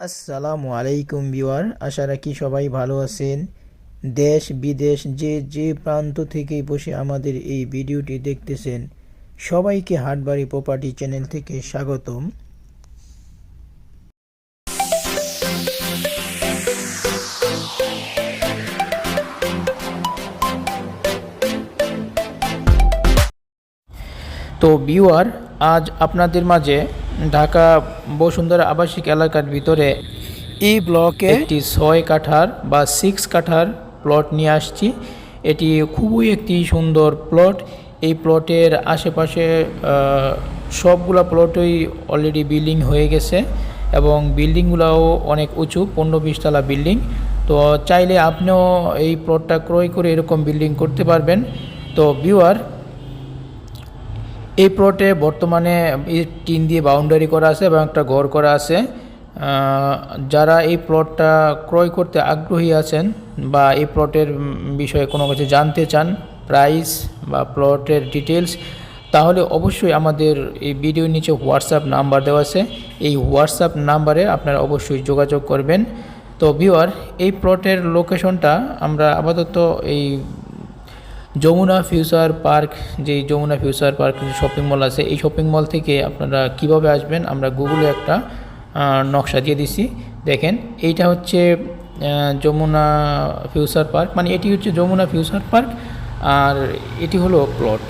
আসসালামু আলাইকুম বিওয়ার আশা রাখি সবাই ভালো আছেন। দেশ বিদেশ যে যে প্রান্ত থেকে বসে আমাদের এই ভিডিওটি দেখতেছেন, সবাইকে হাটবাড়ি প্রপার্টি চ্যানেল থেকে স্বাগতম। তো বিওয়ার আজ আপনাদের মাঝে ঢাকা বসুন্ধরা আবাসিক এলাকার ভিতরে এই ব্লকে একটি ছয় কাঠার বা সিক্স কাঠার প্লট নিয়ে আসছি। এটি খুবই একটি সুন্দর প্লট এই প্লটের আশেপাশে সবগুলা প্লটই অলরেডি বিল্ডিং হয়ে গেছে এবং বিল্ডিংগুলোও অনেক উঁচু পনেরো বিশতলা বিল্ডিং তো চাইলে আপনিও এই প্লটটা ক্রয় করে এরকম বিল্ডিং করতে পারবেন। তো বিওয়ার এই প্লটে বর্তমানে টিন দিয়ে বাউন্ডারি করা আছে এবং একটা ঘর করা আছে। যারা এই প্লটটা ক্রয় করতে আগ্রহী আছেন বা এই প্লটের বিষয়ে কোনো কিছু জানতে চান প্রাইস বা প্লটের ডিটেলস তাহলে অবশ্যই আমাদের এই ভিডিওর নিচে হোয়াটসঅ্যাপ নাম্বার দেওয়া আছে। এই হোয়াটসঅ্যাপ নাম্বারে আপনারা অবশ্যই যোগাযোগ করবেন। তো ভিওয়ার এই প্লটের লোকেশনটা আমরা আপাতত এই যমুনা ফিউচার পার্ক যে Jamuna future park shopping mall আছে, এই শপিং মল থেকে আপনারা কীভাবে আসবেন, আমরা গুগলে একটা নকশা দিয়ে দিছি। দেখেন, এইটা হচ্ছে যমুনা ফিউচার পার্ক মানে এটি হচ্ছে যমুনা ফিউচার পার্ক, আর এটি হলো প্লট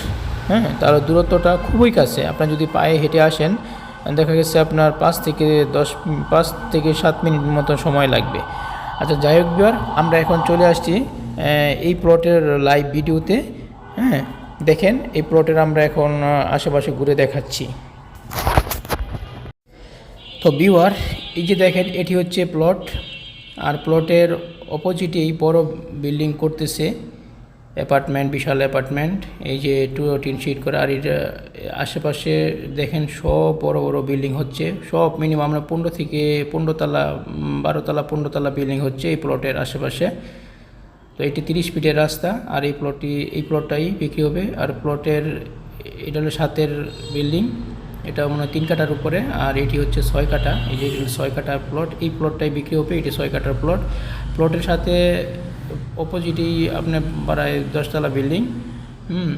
হ্যাঁ? তার দূরত্বটা খুবই কাছে। আপনার যদি পায়ে হেঁটে আসেন, দেখা গেছে আপনার পাঁচ থেকে দশ, পাঁচ থেকে সাত মিনিট মতো সময় লাগবে। আচ্ছা যাই হোক আমরা এখন চলে আসছি এই প্লটের লাইভ ভিডিওতে হ্যাঁ দেখেন এই প্লটের আমরা এখন আশেপাশে ঘুরে দেখাচ্ছি। তো বিওয়ার এই যে দেখেন এটি হচ্ছে প্লট আর প্লটের অপোজিটে এই বড় বিল্ডিং করতেছে অ্যাপার্টমেন্ট বিশাল অ্যাপার্টমেন্ট এই যে টু টিন শিট করে আর এটা আশেপাশে দেখেন সব বড় বড় বিল্ডিং হচ্ছে সব মিনিমাম আমরা পনেরো থেকে পনেরো তলা উম, বারো তলা পনেরো তলা বিল্ডিং হচ্ছে এই প্লটের আশেপাশে। তো এটি তিরিশ ফিটের রাস্তা, আর এই প্লটটি এই প্লটটাই বিক্রি হবে। আর প্লটের এটা হলো সাতের বিল্ডিং এটা মনে হয় তিন কাটার উপরে, আর এটি হচ্ছে ছয় কাটা এই যে ছয় কাটার প্লট এই প্লটটাই বিক্রি হবে, এটি ছয় কাটার প্লট প্লটের সাথে অপোজিটেই আপনার বাড়ায় দশতলা বিল্ডিং হুম।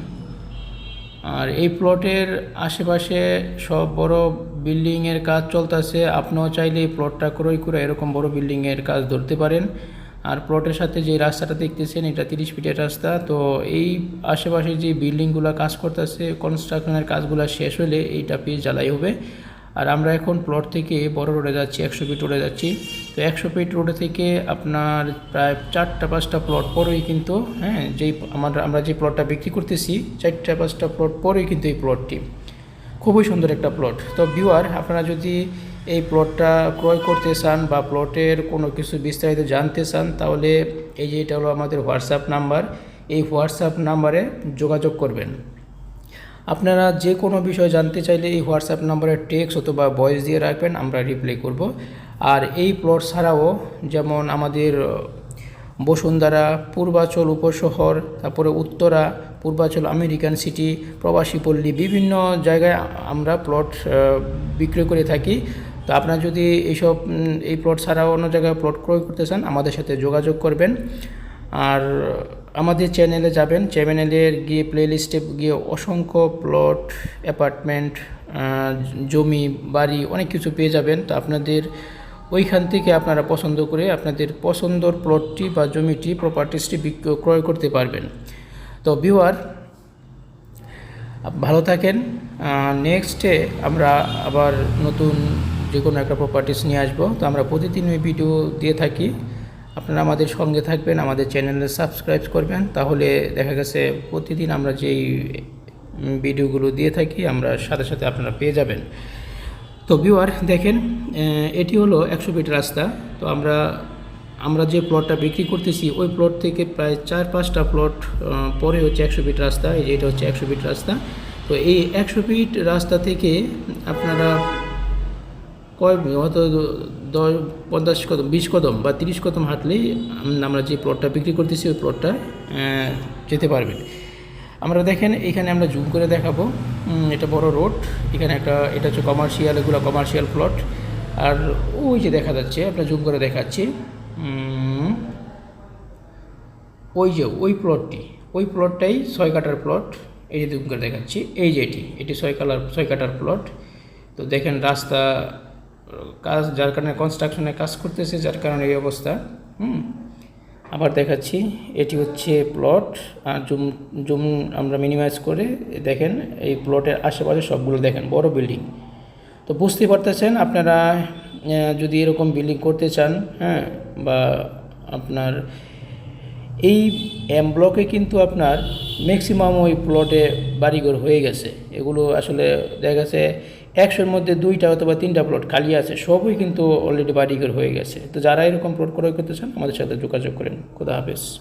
আর এই প্লটের আশেপাশে সব বড় বিল্ডিংয়ের কাজ চলতেছে। আপনিও চাইলে এই প্লটটা ক্রয় করে এরকম বড় বিল্ডিংয়ের কাজ ধরতে পারেন। আর প্লটের সাথে যে রাস্তাটা দেখতেছেন, এটা তিরিশ ফিটের রাস্তা। তো এই আশেপাশে যে বিল্ডিংগুলো কাজ করতেছে কনস্ট্রাকশনের কাজগুলো শেষ হলে এইটা পেজ জ্বালাই হবে। আর আমরা এখন প্লট থেকে বড় রোডে যাচ্ছি, একশো ফিট রোডে যাচ্ছি। তো একশো ফিট রোডে থেকে আপনার প্রায় চারটা, পাঁচটা প্লট পরেই কিন্তু হ্যাঁ যেই আমার আমরা যে প্লটটা বিক্রি করতেছি, চারটা, পাঁচটা প্লট পরেই কিন্তু এই প্লটটি খুবই সুন্দর একটা প্লট তো ভিউয়ার আপনারা যদি এই প্লটটা ক্রয় করতে চান বা প্লটের কোনো কিছু বিস্তারিত জানতে চান, তাহলে এই যে এটা হলো আমাদের হোয়াটসঅ্যাপ নাম্বার এই হোয়াটসঅ্যাপ নাম্বারে যোগাযোগ করবেন। আপনারা যে কোনো বিষয় জানতে চাইলে এই হোয়াটসঅ্যাপ নাম্বারে টেক্সট অথবা ভয়েস দিয়ে রাখবেন, আমরা রিপ্লাই করব। আর এই প্লট ছাড়াও যেমন আমাদের বসুন্ধরা, পূর্বাচল উপশহর, তারপরে উত্তরা, পূর্বাচল আমেরিকান সিটি প্রবাসী পল্লী, বিভিন্ন জায়গায় আমরা প্লট বিক্রয় করে থাকি। তো আপনারা যদি এইসব এই প্লট ছাড়াও অন্য জায়গায় প্লট ক্রয় করতে চান, আমাদের সাথে যোগাযোগ করবেন। আর আমাদের চ্যানেলে যাবেন। চ্যানেলের গিয়ে প্লেলিস্টে গিয়ে অসংখ্য প্লট অ্যাপার্টমেন্ট জমি, বাড়ি অনেক কিছু পেয়ে যাবেন। তো আপনাদের ওইখান থেকে আপনারা পছন্দ করে আপনাদের পছন্দর প্লটটি বা জমিটি প্রপার্টিসটি ক্রয় করতে পারবেন। তো ভিউয়ার ভালো থাকেন। নেক্সটে আমরা আবার নতুন যে কোনো একটা প্রপার্টিস নিয়ে আসব। তো আমরা প্রতিদিন ওই ভিডিও দিয়ে থাকি। আপনারা আমাদের সঙ্গে থাকবেন, আমাদের চ্যানেলে সাবস্ক্রাইব করবেন। তাহলে দেখা গেছে প্রতিদিন আমরা যেই ভিডিওগুলো দিয়ে থাকি, আমরা সাথে সাথে আপনারা পেয়ে যাবেন। তো ভিউয়ার দেখেন এটি হলো একশো ফিট রাস্তা। তো আমরা আমরা যে প্লটটা বিক্রি করতেছি, ওই প্লট থেকে প্রায় চার পাঁচটা প্লট পরে হচ্ছে একশো ফিট রাস্তা। এই যে এটা হচ্ছে একশো ফিট রাস্তা। তো এই একশো ফিট রাস্তা থেকে আপনারা কয় হয়তো দশ, পঞ্চাশ কদম, বিশ কদম বা তিরিশ কদম হাঁটলেই আমরা যে প্লটটা বিক্রি করতেছি, ওই প্লটটা যেতে পারবেন। আমরা দেখেন, এখানে আমরা জুম করে দেখাবো। এটা বড় রোড এখানে একটা, এটা হচ্ছে কমার্শিয়াল এগুলো কমার্শিয়াল প্লট আর ওই যে দেখা যাচ্ছে আপনার জুম করে দেখাচ্ছি। ওই যে, ওই প্লটটি ওই প্লটটাই ছয় কাটার প্লট এই যে জুম করে দেখাচ্ছি, এই যে এটি এটি ছয় কালার, ছয় কাটার প্লট তো দেখেন, রাস্তা কাজ, যার কারণে কনস্ট্রাকশনে কাজ করতেছে, যার কারণে এই অবস্থা। হুম? আবার দেখাচ্ছি, এটি হচ্ছে প্লট আর জুম জুম আমরা মিনিমাইজ করে দেখেন, এই প্লটের আশেপাশে সবগুলো দেখেন, বড় বিল্ডিং তো বুঝতে পারতেছেন, আপনারা যদি এরকম বিল্ডিং করতে চান হ্যাঁ বা আপনার এই এম ব্লকে কিন্তু আপনার ম্যাক্সিমাম ওই প্লটে বাড়িঘর হয়ে গেছে। এগুলো আসলে দেখা গেছে একশোর মধ্যে দুইটা অথবা তিনটা প্লট খালি আছে, সবই কিন্তু অলরেডি বাড়িঘর হয়ে গেছে। তো যারা এরকম প্লট ক্রয় করতে চান, আমাদের সাথে যোগাযোগ করেন। খুদা হাফেজ।